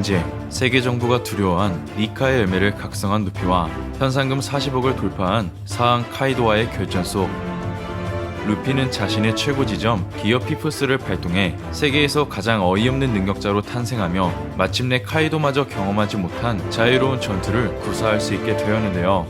현재 세계 정부가 두려워한 니카의 열매를 각성한 루피와 현상금 40억을 돌파한 사항 카이도와의 결전 속 루피는 자신의 최고 지점 기어 피프스를 발동해 세계에서 가장 어이없는 능력자로 탄생하며 마침내 카이도마저 경험하지 못한 자유로운 전투를 구사할 수 있게 되었는데요.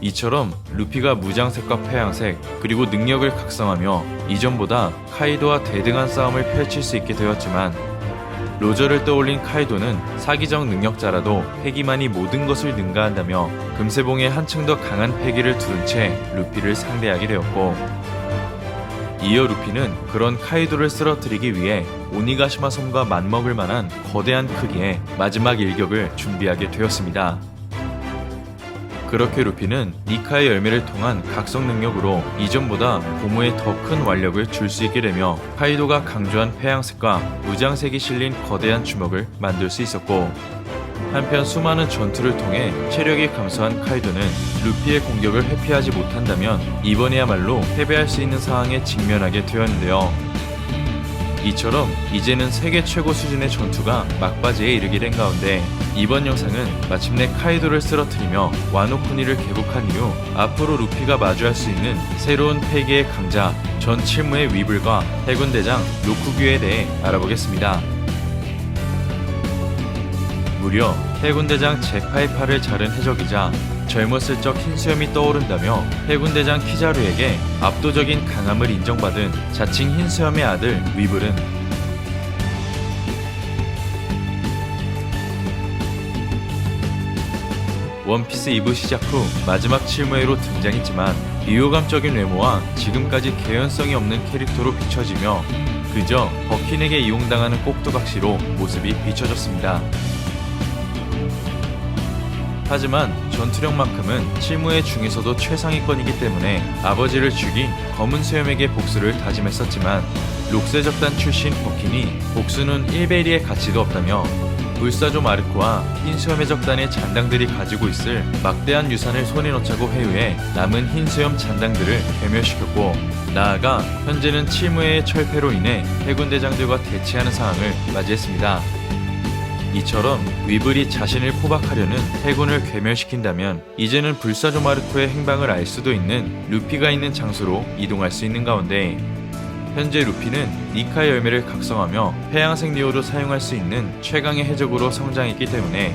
이처럼 루피가 무장색과 폐양색 그리고 능력을 각성하며 이전보다 카이도와 대등한 싸움을 펼칠 수 있게 되었지만 로저를 떠올린 카이도는 사기적 능력자라도 패기만이 모든 것을 능가한다며 금세봉에 한층 더 강한 패기를 두른 채 루피를 상대하게 되었고 이어 루피는 그런 카이도를 쓰러뜨리기 위해 오니가시마 섬과 맞먹을 만한 거대한 크기의 마지막 일격을 준비하게 되었습니다. 그렇게 루피는 니카의 열매를 통한 각성 능력으로 이전보다 고무에 더 큰 완력을 줄 수 있게 되며 카이도가 강조한 폐양색과 무장색이 실린 거대한 주먹을 만들 수 있었고 한편 수많은 전투를 통해 체력이 감소한 카이도는 루피의 공격을 회피하지 못한다면 이번에야말로 패배할 수 있는 상황에 직면하게 되었는데요. 이처럼 이제는 세계 최고 수준의 전투가 막바지에 이르게 된 가운데 이번 영상은 마침내 카이도를 쓰러뜨리며 와노쿠니를 개국한 이후 앞으로 루피가 마주할 수 있는 새로운 패기의 강자 전 칠무의 위블과 해군 대장 로쿠규에 대해 알아보겠습니다. 무려 해군 대장 제파이파를 자른 해적이자 젊었을 적 흰수염이 떠오른다며 해군 대장 키자루에게 압도적인 강함을 인정받은 자칭 흰수염의 아들 위블은 원피스 2부 시작 후 마지막 칠무회로 등장했지만 비호감적인 외모와 지금까지 개연성이 없는 캐릭터로 비춰지며 그저 버킨에게 이용당하는 꼭두각시로 모습이 비춰졌습니다. 하지만 전투력만큼은 칠무의 중에서도 최상위권이기 때문에 아버지를 죽인 검은 수염에게 복수를 다짐했었지만 록세 적단 출신 버킨이 복수는 1베리의 가치가 없다며 불사조 마르코와 흰수염의 적단의 잔당들이 가지고 있을 막대한 유산을 손에 넣자고 회유해 남은 흰수염 잔당들을 괴멸시켰고 나아가 현재는 칠무의 철폐로 인해 해군 대장들과 대치하는 상황을 맞이했습니다. 이처럼 위블이 자신을 포박하려는 해군을 괴멸시킨다면 이제는 불사조 마르코의 행방을 알 수도 있는 루피가 있는 장소로 이동할 수 있는 가운데 현재 루피는 니카의 열매를 각성하며 해양색 리오로 사용할 수 있는 최강의 해적으로 성장했기 때문에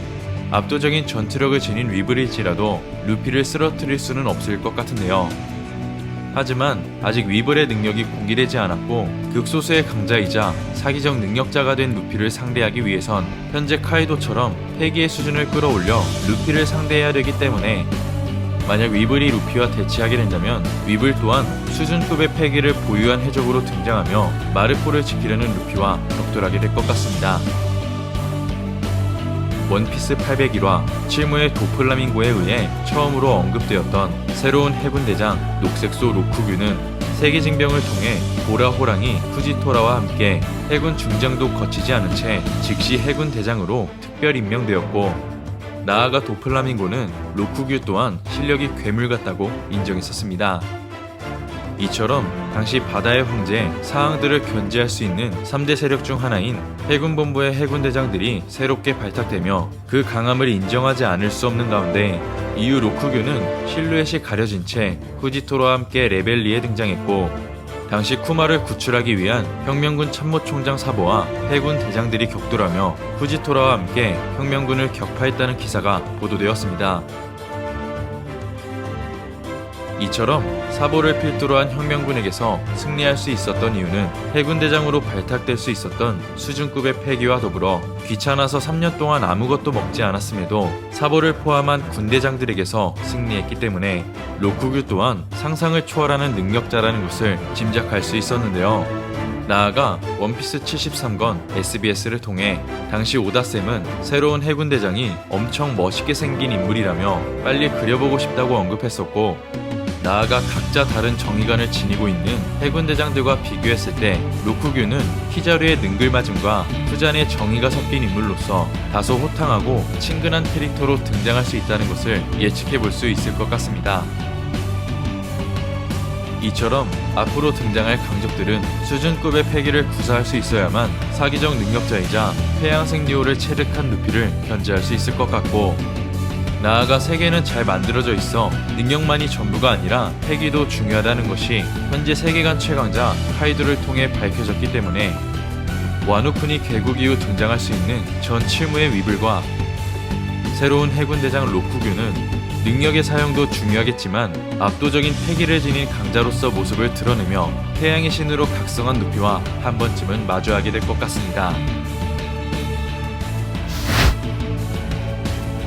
압도적인 전투력을 지닌 위블일지라도 루피를 쓰러뜨릴 수는 없을 것 같은데요. 하지만 아직 위블의 능력이 공개되지 않았고 극소수의 강자이자 사기적 능력자가 된 루피를 상대하기 위해선 현재 카이도처럼 패기의 수준을 끌어올려 루피를 상대해야 되기 때문에 만약 위블이 루피와 대치하게 된다면 위블 또한 수준급의 패기를 보유한 해적으로 등장하며 마르코를 지키려는 루피와 격돌하게 될 것 같습니다. 원피스 801화 칠무의 도플라밍고에 의해 처음으로 언급되었던 새로운 해군 대장 녹색소 로쿠규는 세계 징병을 통해 보라 호랑이 푸지토라와 함께 해군 중장도 거치지 않은 채 즉시 해군 대장으로 특별 임명되었고 나아가 도플라밍고는 로쿠규 또한 실력이 괴물 같다고 인정했었습니다. 이처럼 당시 바다의 황제 사항들을 견제할 수 있는 3대 세력 중 하나인 해군본부의 해군대장들이 새롭게 발탁되며 그 강함을 인정하지 않을 수 없는 가운데 이후 로쿠규는 실루엣이 가려진 채 후지토로와 함께 레벨리에 등장했고 당시 쿠마를 구출하기 위한 혁명군 참모총장 사보와 해군 대장들이 격돌하며 후지토라와 함께 혁명군을 격파했다는 기사가 보도되었습니다. 이처럼 사보를 필두로 한 혁명군에게서 승리할 수 있었던 이유는 해군 대장으로 발탁될 수 있었던 수준급의 패기와 더불어 귀찮아서 3년 동안 아무것도 먹지 않았음에도 사보를 포함한 군대장들에게서 승리했기 때문에 로쿠규 또한 상상을 초월하는 능력자라는 것을 짐작할 수 있었는데요. 나아가 원피스 73권 SBS를 통해 당시 오다쌤은 새로운 해군 대장이 엄청 멋있게 생긴 인물이라며 빨리 그려보고 싶다고 언급했었고 나아가 각자 다른 정의관을 지니고 있는 해군 대장들과 비교했을 때 로쿠규는 키자루의 능글맞음과 후잔의 정의가 섞인 인물로서 다소 호탕하고 친근한 캐릭터로 등장할 수 있다는 것을 예측해 볼 수 있을 것 같습니다. 이처럼 앞으로 등장할 강적들은 수준급의 패기를 구사할 수 있어야만 사기적 능력자이자 해양생 리오를 체득한 루피를 견제할 수 있을 것 같고 나아가 세계는 잘 만들어져 있어 능력만이 전부가 아니라 패기도 중요하다는 것이 현재 세계관 최강자 카이도를 통해 밝혀졌기 때문에 와노쿤이 개국 이후 등장할 수 있는 전 칠무의 위블과 새로운 해군 대장 로쿠규는 능력의 사용도 중요하겠지만 압도적인 패기를 지닌 강자로서 모습을 드러내며 태양의 신으로 각성한 루피와 한 번쯤은 마주하게 될 것 같습니다.